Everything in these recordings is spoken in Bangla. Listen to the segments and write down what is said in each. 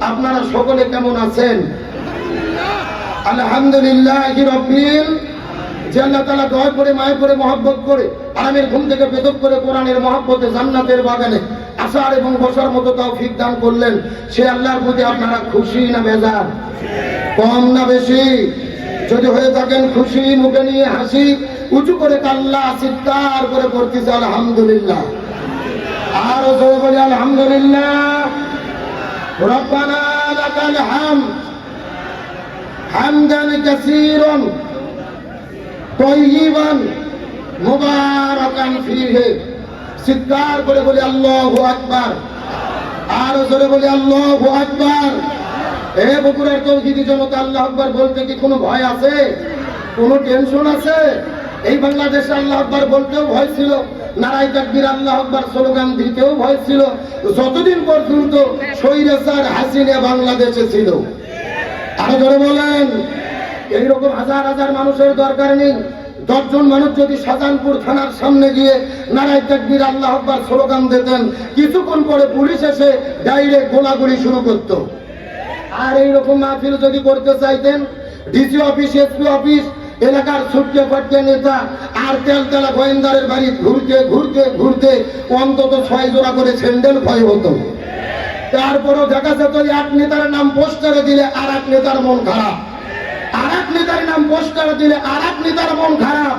আপনারা সকলে কেমন আছেন? আলহামদুলিল্লাহ এবং করলেন। সে আল্লাহর প্রতি আপনারা খুশি না বেজার? কম না বেশি? যদি হয়ে থাকেন খুশি, মুখে নিয়ে হাসি, উঁচু করে কাল্লা চিৎকার করে পড়তেছে, আলহামদুলিল্লাহ। আরও আলহামদুলিল্লাহ। রব্বানা লাকাল হামদ হামদান কাসীরান তৈবান মুবারাকান ফিহে চিৎকার করে বলি আল্লাহু আকবার। আর জোরে বলি আল্লাহু আকবার। এ বকুড়ার তৌহিদি জনতা আল্লাহ আকবার বলতে কি কোনো ভয় আছে? কোনো টেনশন আছে? এই বাংলাদেশে আল্লাহ আকবার বলতেও ভয় ছিল। নারাই তাকবীর আল্লাহ আকবার স্লোগান দিতেও ভয় ছিল। যতদিন পর্যন্ত সৈরাসার হাসিনা বাংলাদেশে ছিল। আরও জোরে বলেন, এইরকম হাজার হাজার মানুষের দরকার নেই। দশজন মানুষ যদি শাহজাহানপুর থানার সামনে গিয়ে নারায় তাকবীর আল্লাহ আকবার স্লোগান দিতেন, কিছুক্ষণ পরে পুলিশ এসে ডাইরেক্ট গোলাগুলি শুরু করত। আর এইরকম মাহফিল যদি করতে চাইতেন, ডিসি অফিস, এসপি অফিস এলাকার ছুটকে ফাটকে নেতা আর তেল তেলা গোয়েন্দারের বাড়ি ঘুরতে ঘুরতে ঘুরতে অন্তত ছয় জোড়া করে স্যান্ডেল ক্ষয় হতো। তারপরেও দেখা যেত এক নেতার নাম পোস্টারে দিলে আর এক নেতার মন খারাপ। আর এক নেতার নাম পোস্টারে দিলে আর এক নেতার মন খারাপ।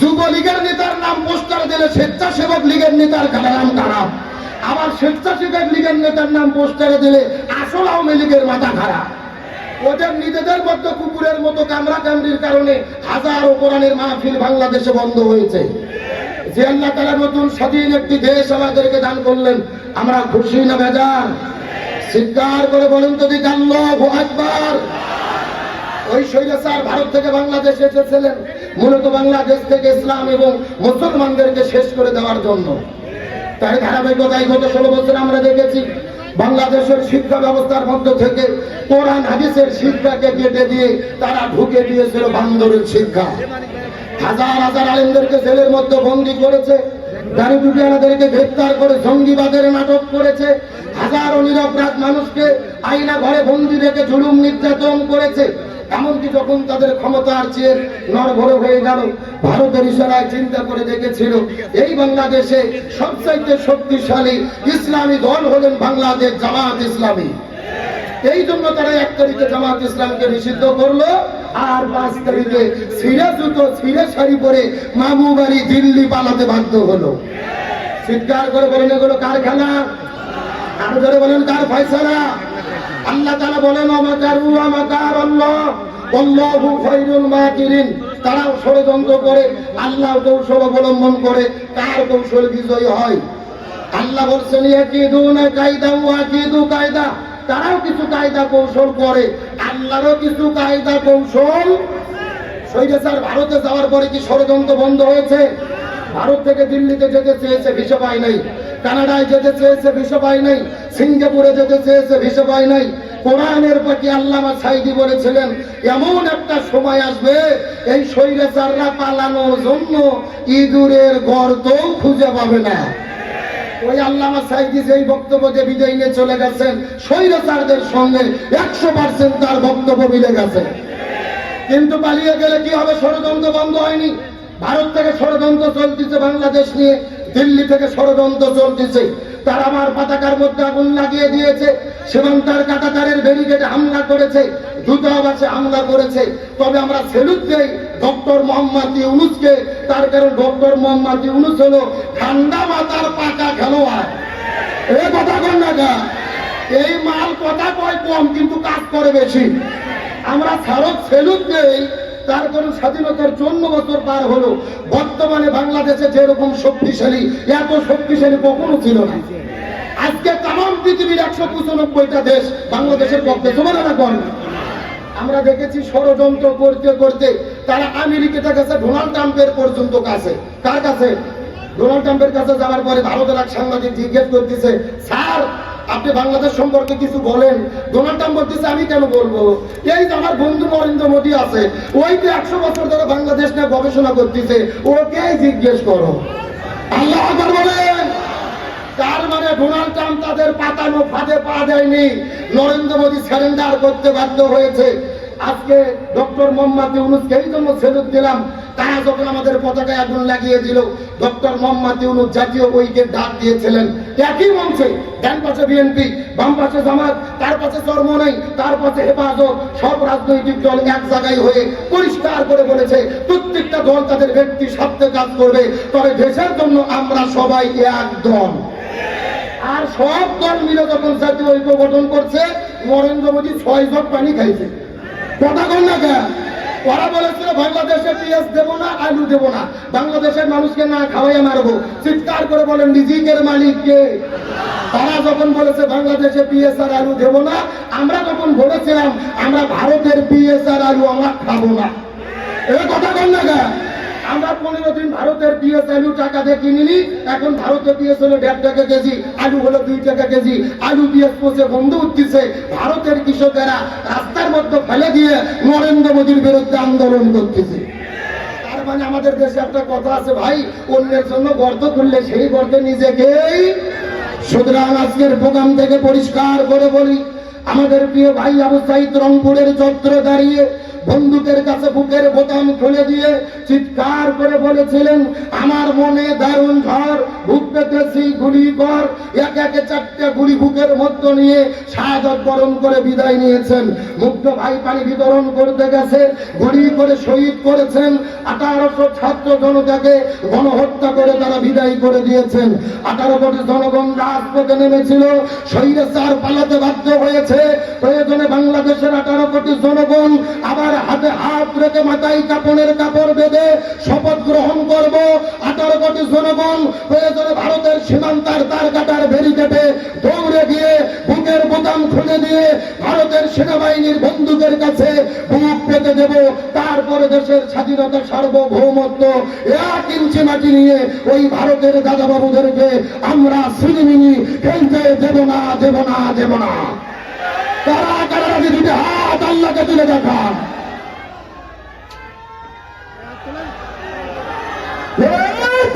যুবলীগের নেতার নাম পোস্টারে দিলে স্বেচ্ছাসেবক লীগের নেতার নাম খারাপ। আবার স্বেচ্ছাসেবক লীগের নেতার নাম পোস্টারে দিলে আসল আওয়ামী লীগের মাথা খারাপ। ওদের নিজেদের মধ্যে কুকুরের মতো কামড়া কামড়ির কারণে হাজারো কোরআনের মাহফিল বাংলাদেশে বন্ধ হয়েছে। যে আল্লাহ তারা নতুন স্বাধীন একটি দেশ আমাদেরকে দান করলেন, আমরা খুশি না বেজার? চিৎকার করে বলেন দিক আল্লাহ একবার ওই স্বৈরাচার ভারত থেকে বাংলাদেশে এসেছিলেন, মূলত বাংলাদেশ থেকে ইসলাম এবং মুসলমানদেরকে শেষ করে দেওয়ার জন্য। তাই ধারাবাহিকতায় গত ষোলো বছর আমরা দেখেছি বাংলাদেশের শিক্ষা ব্যবস্থার মধ্য থেকে কোরআন হাদিসের শিক্ষাকে কেটে দিয়ে তারা ঢুকে দিয়েছিল বান্দরের শিক্ষা। হাজার হাজার আলেমদেরকে জেলের মধ্যে বন্দি করেছে গাড়ি টুটিয়ানাদেরকে গ্রেপ্তার করে জঙ্গিবাদের নাটক করেছে, হাজারো নিরপরাধ মানুষকে আইনা ঘরে বন্দি রেখে ঝুলুম নির্যাতন করেছে। এমনকি যখন তাদের ক্ষমতার চেয়ে নরভর হয়ে গেল, ভারতের ইশারায় চিন্তা করে দেখেছিল, এই বাংলাদেশে সবচাইতে শক্তিশালী ইসলামী দল হলেন বাংলাদেশ জামাত ইসলামী। এই জন্য তারা এক তারিখে জামাত ইসলামকে নিষিদ্ধ করল, আর পাঁচ তারিখে ছিঁড়ে জুতো, ছিঁড়ে শাড়ি পরে মামু বাড়ি দিল্লি পালাতে বাধ্য হলো। চিৎকার করে বলেন, এগুলো কারখানা? আরও ধরে বলেন, কার ফয়সালা? আল্লাহ তারা বলেন তারাও ষড়যন্ত্র করে আল্লাহ কৌশল অবলম্বন করে কার কৌশল বিজয়ী হয়। আল্লাহ বলছেন কায়দা তারাও কিছু কায়দা কৌশল করে, আল্লাহরও কিছু কায়দা কৌশল। স্যার ভারতে যাওয়ার পরে কি ষড়যন্ত্র বন্ধ হয়েছে? ভারত থেকে দিল্লিতে যেতে চেয়েছে ভিসা পায় নাই। কানাডায় যেতে চেয়েছে ভিসা পায় নাই। সিঙ্গাপুরে যেতে চেয়েছে, ভিসা পায় নাই। কোরআনের পাখি আল্লামা সাইদি বলেছিলেন, এমন একটা সময় আসবে, এই স্বৈরাচাররা পালানোর জন্য ইঁদুরের গর্ত খুঁজে পাবে না। ওই আল্লামা সাইদি যেই বক্তব্য যে বিজয় নিয়ে চলে গেছেন, স্বৈরাচারদের সঙ্গে একশো পার্সেন্ট তার বক্তব্য মিলে গেছে। কিন্তু পালিয়ে গেলে কি হবে? ষড়যন্ত্র বন্ধ হয়নি। ভারত থেকে ষড়যন্ত্র চলতেছে, বাংলাদেশ নিয়ে দিল্লি থেকে ষড়যন্ত্র চলতেছে। তারা আমার পতাকার মধ্যে আগুন লাগিয়ে দিয়েছে সীমান্তার কাটাতারের ব্যারিকেডে হামলা করেছে দূতাবাসে হামলা করেছে। তবে আমরা সেলুট দেই ডক্টর মোহাম্মদ ইউনুসকে, তার কারণ ডক্টর মোহাম্মদ ইউনুস হলো ঠান্ডা মাথার পাকা খেলোয়াড়। এ কথা কন না? এই মাল কথা কয় কম কিন্তু কাজ করে বেশি। আমরা ভারত ফেলুত নেই তার কারণ স্বাধীনতার চন্ন বছর পার হলো। বর্তমানে বাংলাদেশে যেরকম শক্তিশালী, এত শক্তিশালী কখনো ছিল না। আজকে তাম পৃথিবীর একশো পঁচানব্বইটা দেশ বাংলাদেশের পক্ষে তোমার করেন আমরা দেখেছি ষড়যন্ত্র করতে করতে তারা আমেরিকাটা কাছে ডোনাল্ড ট্রাম্পের পর্যন্ত কাছে। কার কাছে? ডোনাল্ড ট্রাম্পের কাছে যাওয়ার পরে ভারতের এক সাংবাদিক জিজ্ঞেস করতেছে, স্যার আপনি বাংলাদেশ সম্পর্কে কিছু বলেন। ডোনাল্ড ট্রাম্প বলতেছে, আমি কেন বলব? এই যে আমার বন্ধু নরেন্দ্র মোদী আছে, ওই তো একশো বছর ধরে বাংলাদেশ নিয়ে গবেষণা করতেছে, ওকে জিজ্ঞেস করো। আল্লাহ বলেন। তার মানে ডোনাল্ড ট্রাম্প তাদের পাতানো ফাঁদে পা দেয়নি। নরেন্দ্র মোদী স্যারেন্ডার করতে বাধ্য হয়েছে। আজকে ডক্টর মোহাম্মদ ইউনুসকে এই জন্য সেলুট দিলাম। তারা যখন আমাদের পতাকায় আগুন লাগিয়ে দিল, ডক্টর মোহাম্মদ ইউনুস জাতীয় ঐক্যের ডাক দিয়েছিলেন। একই মঞ্চে ডান পাশে বিএনপি, বাম পাশে জামাত, তার পাশে চর্মনাই তার পাশে হেফাজত। সব রাজনৈতিক দল এক জায়গায় হয়ে পরিষ্কার করে বলেছে, প্রত্যেকটা দল তাদের ব্যক্তি স্বার্থে কাজ করবে। তবে দেশের জন্য আমরা সবাই এক দল। আর সব দল মিলে যখন জাতীয় ঐক্য গঠন করছে, নরেন্দ্র মোদী ছয় জগ পানি খাইছে। কথা কন না ওরা বলেছিল, বাংলাদেশে পিএস দেবো না, আলু দেবো না। বাংলাদেশের মানুষকে না খাওয়াই মারবো। চিৎকার করে বলেন রিজিকের মালিক কে? তারা যখন বলেছে, বাংলাদেশে পিএস আর আলু দেবো না, আমরা তখন বলেছিলাম, আমরা ভারতের পিএস আর আলু আমরা খাব না। এই কথা বল না আমরা পনেরো দিন ভারতের পিএস আলু টাকা দিয়ে কিনিনি, এখন ভারতের পিএস হলো দেড় টাকা কেজি, আলু হলো দুই টাকা কেজি। আলু পিএস পচে বন্ধ উঠতেছে। ভারতের কৃষকেরা রাস্তার মধ্যে ফেলে দিয়ে নরেন্দ্র মোদীর বিরুদ্ধে আন্দোলন করতেছে। তার মানে আমাদের দেশে একটা কথা আছে, ভাই, অন্যের জন্য গর্ত খুললে সেই গর্তে নিজেকেই সুতরাং আজকের প্রোগ্রাম থেকে পরিষ্কার করে বলি, আমাদের প্রিয় ভাই আবু সাইদ রংপুরের চত্র দাঁড়িয়ে বন্দুকের কাছে বুকের বোতাম খুলে দিয়ে চিৎকার করে বলেছিলেন, আমার মনে দারুণ ঝড় বুক পেতেছি, গুলি কর। এক একে চারটে গুলি বুকের মধ্যে নিয়ে শাহাদত বরণ করে বিদায় নিয়েছেন। মুক্ত ভাই পানি বিতরণ করতে গেছে, গুলি করে শহীদ করেছেন। আঠারোশো ছাত্র জনতাকে গণহত্যা করে তারা বিদায় করে দিয়েছেন। আঠারো কোটি জনগণ রাজপথে নেমেছিল শহীদ চার পালাতে বাধ্য হয়েছে। প্রয়োজনে বাংলাদেশের আঠারো কোটি জনগণ আবার হাতে হাত রেখে মাথায় কাপড়ের কাপড় বেঁধে শপথ গ্রহণ করব। আঠারো কোটি জনগণ প্রয়োজনে ভারতের সীমান্তার তার কাটার ভেরি দৌড়ে গিয়ে বুকের বোতাম খুলে দিয়ে ভারতের সেনাবাহিনীর বন্দুকের কাছে বুক পেতে দেব। তারপরে দেশের স্বাধীনতা সার্বভৌমত্ব এক ইঞ্চি মাটি নিয়ে ওই ভারতের দাদাবাবুদেরকে আমরা সিনেমিনি খেলতে দেব না দেব না দেব না। তারা কারা দুটি হাত আল্লাহকে তুলে দেখান নারায়ে তাকবীর! নারায়ে তাকবীর! ভারতের দালালেরা হুঁশিয়ার সাবধান!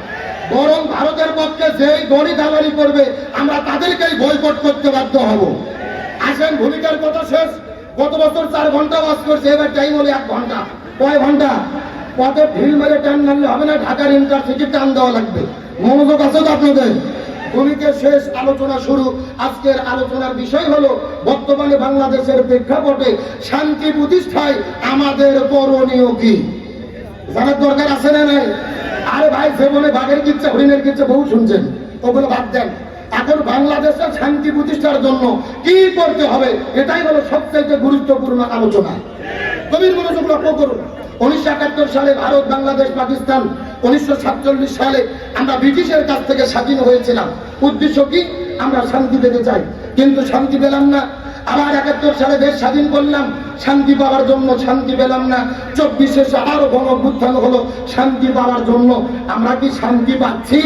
বরং ভারতের পক্ষে যেই দড়ি দালালি করবে, আমরা তাদেরকেই বয়কট করতে বাধ্য হব। আসেন, ভূমিকার কথা শেষ। গত বছর চার ঘণ্টা বাস করছে, এবার টাইম হলো এক ঘণ্টা। কয় ঘণ্টা? পথে ঢিল মেরে টান মারলে হবে না, ঢাকার ইন্টারসিটি টান দেওয়া লাগবে। মনোযোগ আছে তো আপনাদের? ভূমিকে শেষ, আলোচনা শুরু। আজকের আলোচনার বিষয় হলো, বর্তমানে বাংলাদেশের প্রেক্ষাপটে শান্তি প্রতিষ্ঠায় আমাদের করণীয় কি? জানার দরকার আছে না নাই? আরে ভাই জীবনে বাঘের কিচ্ছে, হরিণের কিচ্ছে বহু শুনছেন। ওগুলো বাদ দেন। এখন বাংলাদেশের শান্তি প্রতিষ্ঠার জন্য কি করতে হবে, এটাই হলো সবচেয়ে গুরুত্বপূর্ণ আলোচনা। গভীর মনোযোগ লক্ষ্য করুন। উনিশশো একাত্তর সালে ভারত, বাংলাদেশ, পাকিস্তান, উনিশশো সাতচল্লিশ সালে আমরা ব্রিটিশের কাছ থেকে স্বাধীন হয়েছিলাম। উদ্দেশ্য কি? আমরা শান্তি পেতে চাই। কিন্তু শান্তি পেলাম না। আবার একাত্তর সালে দেশ স্বাধীন করলাম, শান্তি পাওয়ার জন্য শান্তি পেলাম না। চব্বিশে আরও গণভুত্থান হলো, শান্তি পাওয়ার জন্য আমরা কি শান্তি পাচ্ছি?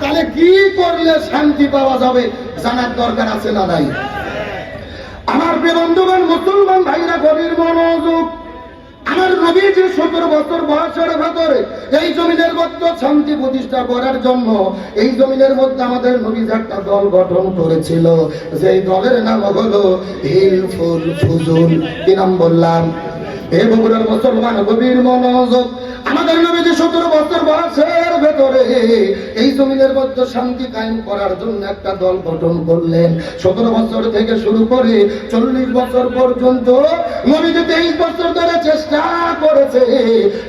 তাহলে কি করলে শান্তি পাওয়া যাবে জানার দরকার আছে না নাই? আমার বন্ধুগণ, মুসলমান ভাইরা, গভীর মনোযোগ আমার নবী যে সতেরো বছর বয়সের ভেতরে এই জমিনের মধ্যে শান্তি প্রতিষ্ঠা করার জন্য এই জমিনের মধ্যে আমাদের নবী একটা দল গঠন করেছিল। যে দলের নাম হলো হিলফুল ফুজুল। কি নাম বললাম? এ বগুড়ার মুসলমান গভীর মনোযোগ আমাদের নবী যে সতেরো বছর বয়সের ভেতরে এই জমিনের মধ্যে শান্তি কায়েম করার জন্য একটা দল গঠন করলেন। সতেরো বছর থেকে শুরু করে চল্লিশ বছর পর্যন্ত নবী যে তেইশ বছর ধরে চেষ্টা করেছে,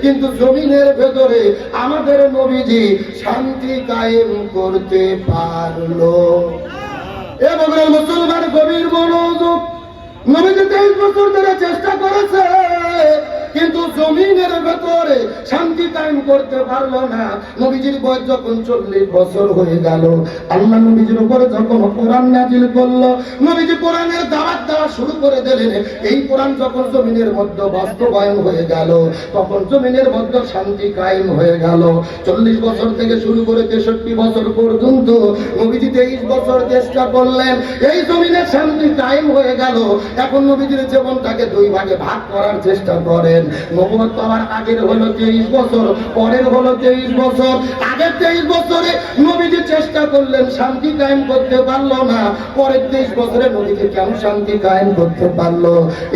কিন্তু জমিনের ভেতরে আমাদের নবীজি শান্তি কায়েম করতে পারল। এবং মুসলমান গভীর মনোযোগ নবীজি তেইশ বছর ধরে চেষ্টা করেছে কিন্তু জমিনের ভেতরে শান্তি কায়েম করতে পারল না। নবীজির বয়স যখন চল্লিশ বছর হয়ে গেল, আল্লাহ নবীজির উপরে যখন কোরআন নাজিল করল, নবীজি কোরআনের দাওয়াত দেওয়া শুরু করে দিলেন। এই কোরআন যখন জমিনের মধ্যে বাস্তবায়ন হয়ে গেল, তখন জমিনের মধ্যে শান্তি কায়েম হয়ে গেল। চল্লিশ বছর থেকে শুরু করে তেষট্টি বছর পর্যন্ত নবীজি তেইশ বছর চেষ্টা করলেন। এই জমিনের শান্তি কায়েম হয়ে গেল। এখন নবীজির জীবনটাকে দুই ভাগে ভাগ করার চেষ্টা করেন। নবুয়ত পাওয়ার আগের হলো তেইশ বছর, পরের হলো তেইশ বছর। আগের তেইশ বছরে নবীজি চেষ্টা করলেন, শান্তি কায়েম করতে পারল না। পরের তেইশ বছরে নবীজি কেন শান্তি কায়েম করতে পারল?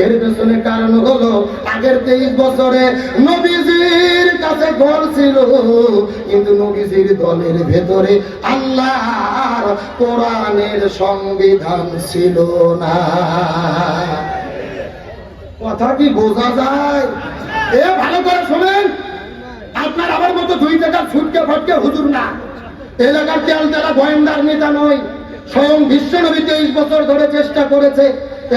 এর পেছনে কারণ হলো, আগের তেইশ বছরে নবীজির কাছে দল ছিল, কিন্তু নবীজির দলের ভেতরে আল্লাহর কোরআনের সংবিধান ছিল না। কথা কি বোঝা যায়? এ, ভালো করে শোনেন। আপনার আমার মতো দুই টাকার ছুটকে ফটকে হুজুর না। এলাকার তেল যারা গোয়েন্দার নেতা নয়। স্বয়ং বিশ্বনবী তেইশ বছর ধরে চেষ্টা করেছে,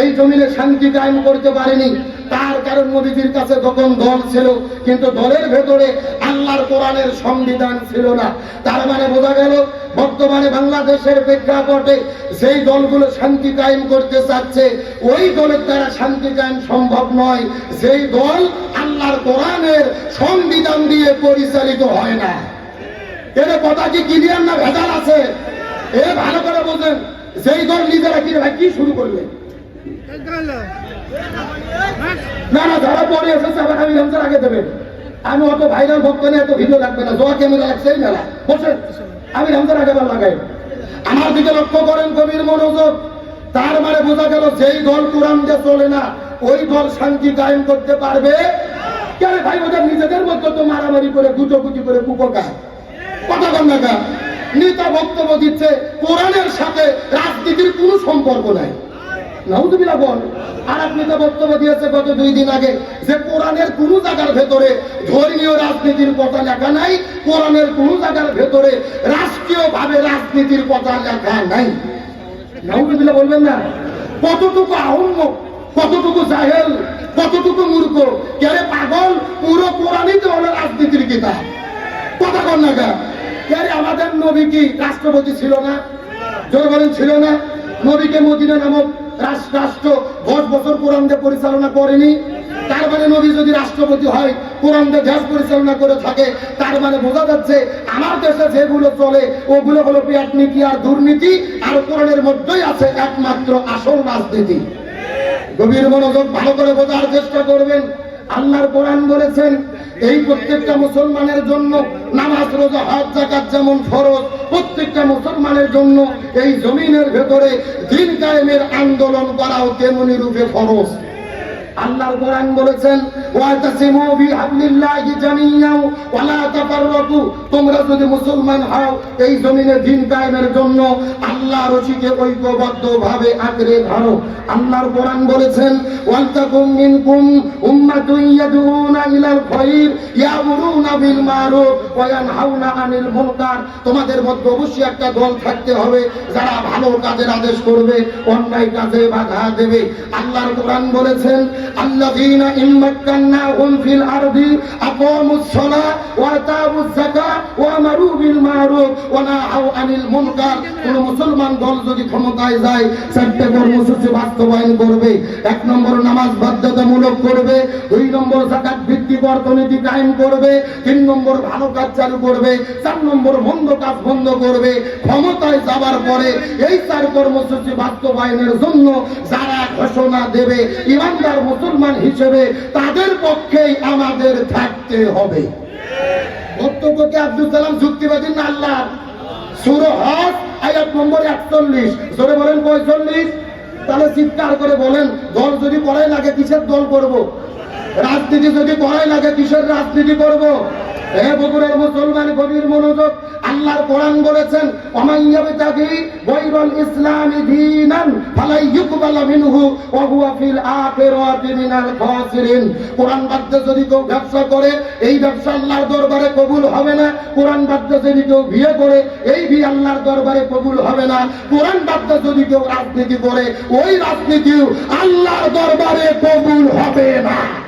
এই জমিনে শান্তি কায়েম করতে পারেনি। তার কারণ নবীজির কাছে তখন দল ছিল, কিন্তু দলের ভেতরে আল্লাহর কোরআনের সংবিধান ছিল না। তার মানে বোঝা গেল, বর্তমানে বাংলাদেশের প্রেক্ষাপটে সেই দলগুলো শান্তি কায়েম করতে চাচ্ছে, ওই দলের দ্বারা শান্তি কায়েম সম্ভব নয়। সেই দল আল্লাহর কোরআনের সংবিধান দিয়ে পরিচালিত হয় না। এর কথা কি ক্লিয়ার না ভেজাল আছে? এ ভালো করে বোঝেন সেই দল নিজেরা কি শুরু করবে না না, যারা পরে এসেছে আবার আমি রমজান আগে দেবেন আমি অত ভাইরাল ভক্ত নিয়ে এত ভিডিও লাগবে না। জোয়া ক্যামেরা লাগছে এই মেলা। বসে, আমি রমজান আগে বার লাগাই। আমার দিকে লক্ষ্য করেন কবির মনোযোগ। তার মানে বোঝা গেল, যেই দল কোরআন দিয়ে চলে না, ওই দল শান্তি কায়েম করতে পারবে। কেন ভাই, ওদের নিজেদের মধ্যে তো মারামারি করে, গুটোগুটি করে কুপকা। কথা না নেতা বক্তব্য দিচ্ছে, কোরআনের সাথে রাজনীতির কোনো সম্পর্ক নাই। বল। আর বক্তব্য দিয়েছে গত দুই দিন আগে কোন জায়গার ভেতরে ধর্মীয় রাজনীতির কথা নাই জায়গার ভেতরে রাষ্ট্রীয় ভাবে রাজনীতির কথা নাই। না? কতটুকু কতটুকু জাহেল, কতটুকু মূর্খ কেরে পাগল? পুরো কোরআনই তো হলো রাজনীতির কিতাব। কথা কন না আমাদের নবী কি? রাষ্ট্রপতি ছিল না? জোর ছিল না? নবীকে মদিনা নামক রাষ্ট্র দশ বছর কোরআন দিয়ে পরিচালনা করেনি। তার মানে নবী যদি রাষ্ট্রপতি হয় কোরআন দিয়ে দেশ পরিচালনা করে থাকে, তার মানে বোঝা যাচ্ছে আমার দেশে যেগুলো চলে, ওগুলো হলো পেট আর দুর্নীতি, আর কোরআনের মধ্যেই আছে একমাত্র আসল রাজনীতি। গভীর মনোযোগ ভালো করে বোঝার চেষ্টা করবেন। আল্লাহর কোরআন বলেছেন এই প্রত্যেকটা মুসলমানের জন্য নামাজ, রোজা হাত জাকাত যেমন ফরজ, প্রত্যেকটা মুসলমানের জন্য এই জমিনের ভেতরে দিন কায়েমের আন্দোলন করাও তেমনি রূপে ফরজ। আল্লাহর কোরআন বলেছেন, ওয়াতাসিমু বিহাবলিল্লাহি জামিয়াও, ওয়ালা তাফাররাকু। তোমরা যদি মুসলমান হও, এই জমিনে দিন কায়েমের জন্য আল্লাহ রশিকে ঐক্যবদ্ধভাবে আঁকড়ে ধরো। আল্লাহর কোরআন বলেছেন, ওয়ালতাকুম মিনকুম উম্মাতুন ইয়াদউনা ইলাল খায়র ইয়ামুরুনা বিল মারুফ ওয়া ইয়ানহাউনা আনিল মুনকার। তোমাদের মধ্যে অবশ্যই একটা দল থাকতে হবে, যারা ভালো কাজের আদেশ করবে, অন্যায় কাজে বাধা দেবে। আল্লাহর কোরআন বলেছেন الذين إن مكناهم في الأرض أقاموا الصلاة وآتوا الزكاة وأمروا بالمعروف ونهوا عن المنكر কোন মুসলমান দল যদি ক্ষমতায় যায় চারটে কর্মসূচি বাস্তবায়ন করবে এক নম্বর নামাজ বাধ্যতামূলক করবে দুই নম্বর জাকাত ভিত্তিক অর্থনীতি কায়েম করবে তিন নম্বর ভালো কাজ চালু করবে চার নম্বর মন্দ কাজ বন্ধ করবে ক্ষমতায় যাবার পরে এই চার কর্মসূচি বাস্তবায়নের জন্য যারা ঘোষণা দেবে ইমানদার মুসলমান হিসেবে তাদের পক্ষেই আমাদের থাকতে হবে বক্তব্যকে আব্দুল যুক্তিবাদী না আল্লাহ সুর হক আয়াত নম্বর একচল্লিশ বলেন তাহলে চিৎকার করে বলেন, দল যদি করাই লাগে কিসের দল করব। রাজনীতি যদি করাই লাগে কিসের রাজনীতি করব। হে বগুড়ার মুসলমান গভীর মনোযোগ আল্লাহর কোরআন বলেছেন অমাইয়াবতাগি দরবারে কবুল হবে না। কোরআন বাদ্য যদি কেউ বিয়ে করে, এই বিয়ে আল্লাহর দরবারে কবুল হবে না। কোরআন বাদ্য যদি কেউ রাজনীতি করে, ওই রাজনীতিও আল্লাহর দরবারে কবুল হবে না।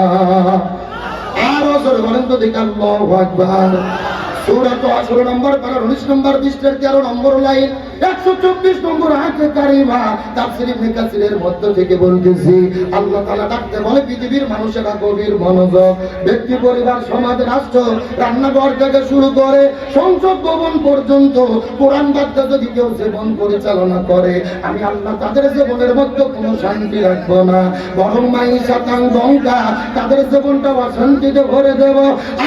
দেখি আল্লাহু আকবার সূরা তো 18 নম্বর পারা 19 নম্বর পৃষ্ঠার 13 নম্বর লাইন। 124 নম্বর আয়াতে কারিমা তাফসীর ইবনে কাসিরের মধ্য থেকে বলতেছি, আল্লাহ তাআলা ডাকতে বলে, পৃথিবীর মানুষেরা গভীর মনোযোগ, ব্যক্তি, পরিবার, সমাজ, রাষ্ট্র, রান্নাঘর থেকে শুরু করে সংসদ ভবন পর্যন্ত কোরআন বার্তা যদি কেউ জীবন পরিচালনা করে, আমি আল্লাহ তাদের জীবনের মধ্যে কোনো শান্তি রাখব না। বরং মাই শতাং গঙ্গা, তাদের জীবনটা অশান্তিতে ভরে দেব।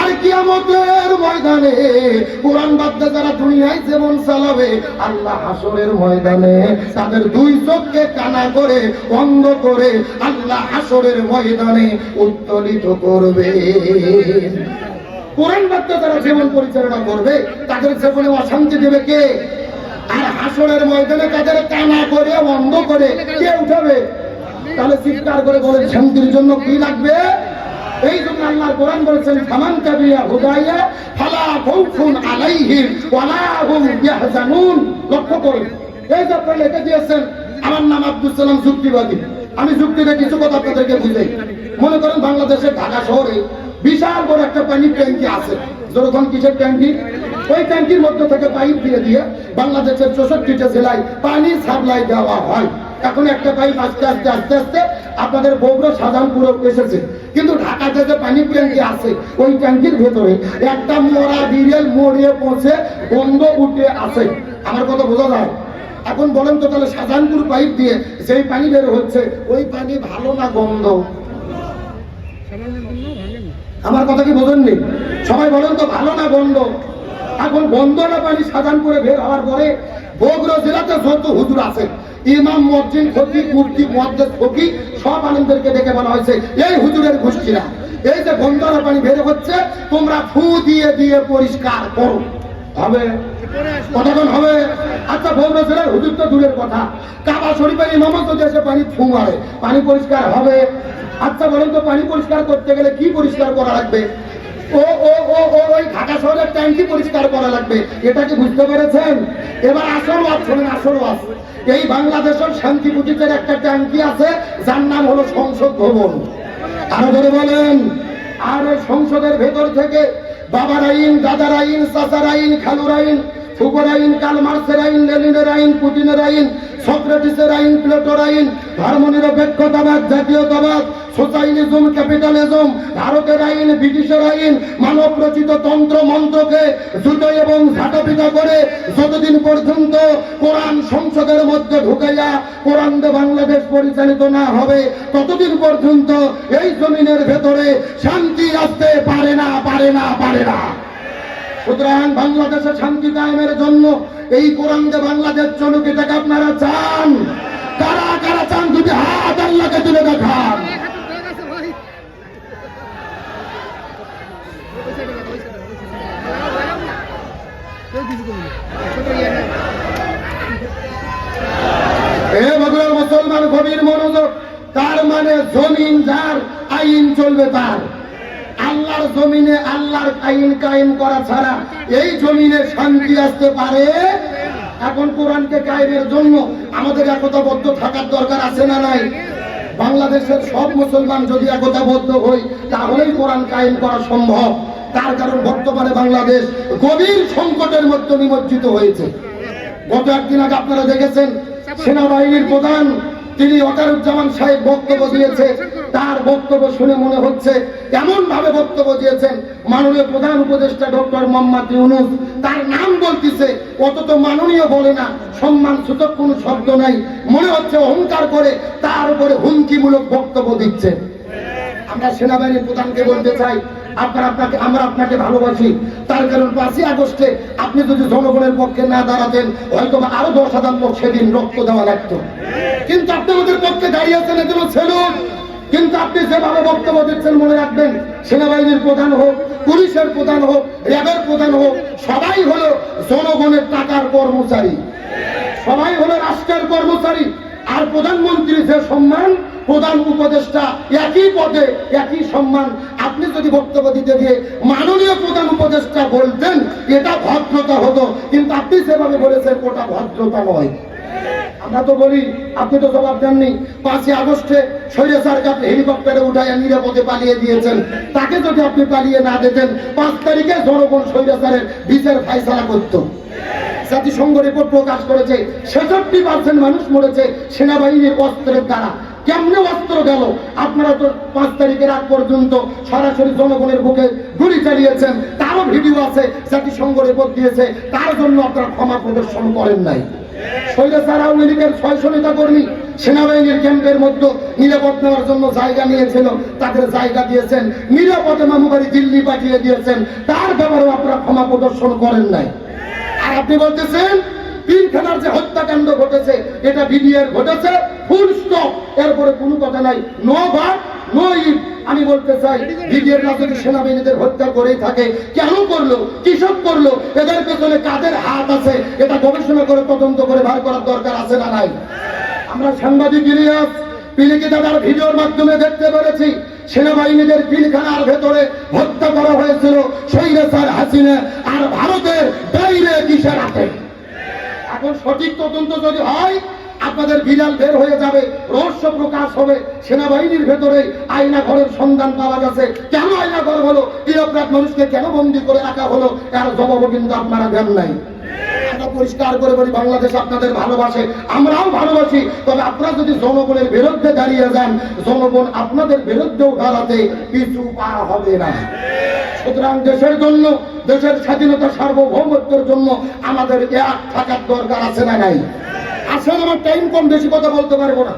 আর কিয়ামতের ময়দানে কোরআন বাদ্যা যারা দুনিয়ায় জীবন চালাবে, আল্লাহ হাসরের ময়দানে তাদের দুই চোখকে কানা করে, অন্ধ করে আল্লাহ হাসরের ময়দানে উত্তোলিত করবে। কোরআন বার্তা যারা জীবন পরিচালনা করবে, তাদের জীবনে অশান্তি দেবে কে? আর হাসরের ময়দানে তাদের কানা করে, অন্ধ করে কে উঠাবে? তাহলে চিৎকার করে বলেন, শান্তির জন্য কি লাগবে? এই জন্য আল্লাহ কোরআন বলেছেন, ফামান তাবিয়া হুদাইয়া ফালা খাউফুন আলাইহিম ওয়ালা হুম ইয়াহজানুন। লক্ষ্য করুন। এই যে আপনারা লিখে দিয়েছেন, আমার নাম আব্দুল সালাম যুক্তিবাদী। আমি যুক্তিতে কিছু কথা আপনাদেরকে বুঝাই। মনে করেন বাংলাদেশের ঢাকা শহরে বিশাল বড় একটা পানি ট্যাঙ্কি আছে। যেরকম কিসের ট্যাঙ্কি? ওই ট্যাঙ্কির মধ্যে থেকে পাইপ দিয়ে দিয়ে বাংলাদেশের চৌষট্টিটা জেলায় পানি সাপ্লাই দেওয়া হয়। এখন একটা পাইপ আস্তে আস্তে আস্তে আস্তে আপনাদের বগুড়া সাধারণপুর এসেছে। কিন্তু ঢাকাতে যে পানি ট্যাঙ্কি আছে, ওই ট্যাঙ্কির ভেতরে একটা মরা বিড়েল মরিয়ে পৌঁছে গন্ধ উঠে আছে। আমার কথা বোঝা যায়? এখন বলেন তো তাহলে সাধারণপুর পাইপ দিয়ে যেই পানি বের হচ্ছে, ওই পানি ভালো না গন্ধ? আমার কথা কি বোঝেননি? সবাই বলেন তো ভালো না বন্ধ এখন বন্ধ না পানি সাধারণ করে বের হওয়ার পরে বগুড়া জেলাতে যত হুজুর আছে, ইমাম, মসজিদ ফকি মুফতি মুহাদ্দিস ফকি সব আলেমদেরকে ডেকে বলা হয়েছে, এই হুজুরের গোষ্ঠীরা, এই যে বন্ধনা পানি বের হচ্ছে, তোমরা ফু দিয়ে দিয়ে পরিষ্কার করো। হবে? কতক্ষণ হবে? আচ্ছা বগুড়া হুজুর তো দূরের কথা। কাবা শরীফের পানি ফু মারে। পানি পরিষ্কার হবে? আচ্ছা বলেন তো, পানি পরিষ্কার করতে গেলে কি পরিষ্কার করা লাগবে? ও ও ও ওই ট্যাঙ্কি পরিষ্কার করা লাগবে। এটা কি বুঝতে পেরেছেন? এবার আসল আসল এই বাংলাদেশের শান্তি পুঁজিতের একটা ট্যাঙ্কি আছে, যার নাম হলো সংসদ ভবন। আরও ধরে বলেন। আর ওই সংসদের ভেতর থেকে বাবার আইন দাদার আইন চাচার আইন খালুর আইন ফুকর আইন কাল মার্সের আইন লেনিনের আইন পুটিনের আইন সক্রেটিসের আইন প্লেটোর আইন জাতীয়তাবাদ সোসাইলিজম ক্যাপিটালিজম, ভারতের আইন, ব্রিটিশের আইন মানব রচিত তন্ত্র, মন্ত্রকে জুতো এবং ঝাঁটাপিটা করে যতদিন পর্যন্ত কোরআন সংসদের মধ্যে ঢুকাইয়া কোরআন বাংলাদেশ পরিচালিত না হবে, ততদিন পর্যন্ত এই জমিনের ভেতরে শান্তি আসতে পারে না পারে না পারে না। সুতরাং বাংলাদেশে শান্তি কায়েমের জন্য এই কোরআন বাংলাদেশ চলুক এটাকে আপনারা চান? কারা কারা চান? দুটি হাত আল্লাহকে তুলে দেখান। মুসলমান গভীর মনোযোগ, তার মানে জমিন যার, আইন চলবে তার। আল্লাহর জমিনে আল্লাহর আইন কায়েম করা ছাড়া এই জমিনে শান্তি আসতে পারে এখন কোরআনকে কায়েমের জন্য আমাদের একতাবদ্ধ থাকার দরকার আছে না নাই? বাংলাদেশের সব মুসলমান যদি একতাবদ্ধ হই, তাহলেই কোরআন কায়েম করা সম্ভব। তার কারণ বর্তমানে বাংলাদেশ গভীর সংকটের মধ্যে নিমজ্জিত হয়েছে। গত একদিন আগে আপনারা দেখেছেন সেনাবাহিনীর প্রধান তিনি অকারুজ্জামান সাহেব বক্তব্য দিয়েছে। তার বক্তব্য শুনে মনে হচ্ছে এমন ভাবে বক্তব্য দিয়েছেন মাননীয় প্রধান উপদেষ্টা ডক্টর মোহাম্মদ ইউনুস। তার নাম বলতেছে, অত তো মাননীয় বলে না সম্মান সূচক কোনো শব্দ নাই। মনে হচ্ছে অহংকার করে তার উপরে হুমকিমূলক বক্তব্য দিচ্ছে। আমরা সেনাবাহিনীর প্রধানকে বলতে চাই আপনার আপনাকে, আমরা আপনাকে ভালোবাসি। তার কারণ পাঁচই আগস্টে আপনি যদি জনগণের পক্ষে না দাঁড়াতেন, হয়তো আরও দশ হাজার লোক সেদিন রক্ত দেওয়া লাগতো। কিন্তু আপনি আমাদের পক্ষে দাঁড়িয়েছেন এজন্য সেলুন। কিন্তু আপনি যেভাবে বক্তব্য দিচ্ছেন, মনে রাখবেন, সেনাবাহিনীর প্রধান হোক, পুলিশের প্রধান হোক, র্যাবের প্রধান হোক, সবাই হলো জনগণের টাকার কর্মচারী। সবাই হলো রাষ্ট্রের কর্মচারী। আর প্রধানমন্ত্রী যে সম্মান, প্রধান উপদেষ্টা একই পদে একই সম্মান, আপনি যদি বক্তব্য দিতে গিয়ে মাননীয় প্রধান উপদেষ্টা বলতেন, এটা ভদ্রতা হতো। কিন্তু আপনি যেভাবে বলেছেন, ওটা ভদ্রতা নয়। আমরা তো বলি, আপনি তো জবাব দেননি। পাঁচই আগস্টে স্বৈরাচারকে আপনি হেলিকপ্টারে উঠাইয়া নিরাপদে পালিয়ে দিয়েছেন। তাকে যদি আপনি পালিয়ে না দিতেন, পাঁচ তারিখে জনগণ স্বৈরাচারের বিচার ফাইসলা করতো। জাতিসংঘ রিপোর্ট প্রকাশ করেছে, ছেষট্টি পার্সেন্ট মানুষ মরেছে সেনাবাহিনীর অস্ত্রের দ্বারা। কেমনে অস্ত্র গেল? আপনারা তো পাঁচ তারিখের আগ পর্যন্ত সরাসরি জনগণের বুকে গুলি চালিয়েছেন। তারও ভিডিও আছে, জাতিসংঘ রিপোর্ট দিয়েছে। তার জন্য আপনারা ক্ষমা প্রদর্শন করেন নাই। কর্মী সেনাবাহিনীর ক্যাম্পের মধ্যে জন্য জায়গা নিয়েছিল, তাদের জায়গা দিয়েছেন। দিল্লি পাঠিয়ে দিয়েছেন। তার ব্যাপারেও আপনারা ক্ষমা প্রদর্শন করেন নাই। আপনি বলতেছেন পিলখানার যে হত্যাকাণ্ড ঘটেছে, এটা বিডিআর ঘটেছে ফুল স্টপ এরপরে কোনো কথা নাই। নো ভাট নো ইট। আমি বলতে চাই, বিডিআর যদি সেনাবাহিনীদের হত্যা করেই থাকে। কেন করল? কিসব করল? এদের পেছনে কাদের হাত আছে? এটা গবেষণা করে, তদন্ত করে বার করার দরকার আছে না নাই? আমরা সাংবাদিক ইলিয়াস, পিলিকি দাদার ভিডিওর মাধ্যমে দেখতে পেরেছি। সেনাবাহিনীদের পিলখানার ভেতরে হত্যা করা হয়েছিল সৈরাসার হাসিনা আর ভারতের ডাইরেক্ট ইশারাতে এখন সঠিক তদন্ত যদি হয়, আপনাদের বিড়াল বের হয়ে যাবে, রহস্য প্রকাশ হবে, সেনাবাহিনীর ভেতরে আয়না ঘরের সন্ধান পাওয়া গেছে। কেন আয়না ঘর হলো নিরপরাধ মানুষকে কেন বন্দি করে রাখা হলো? এর জবাবও কিন্তু আপনারা দেন নাই। পরিষ্কার করে বলি, বাংলাদেশ আপনাদের ভালোবাসে। আমরাও ভালোবাসি, তবে আপনারা যদি জনগণের বিরুদ্ধে দাঁড়িয়ে যান, জনগণ আপনাদের বিরুদ্ধেও দাঁড়াতে পা হবে না। সুতরাং দেশের জন্য, দেশের স্বাধীনতা সার্বভৌমত্বের জন্য আমাদের এক থাকার দরকার আছে না নাই? আসলে আমার টাইম কম বেশি কথা বলতে পারব না।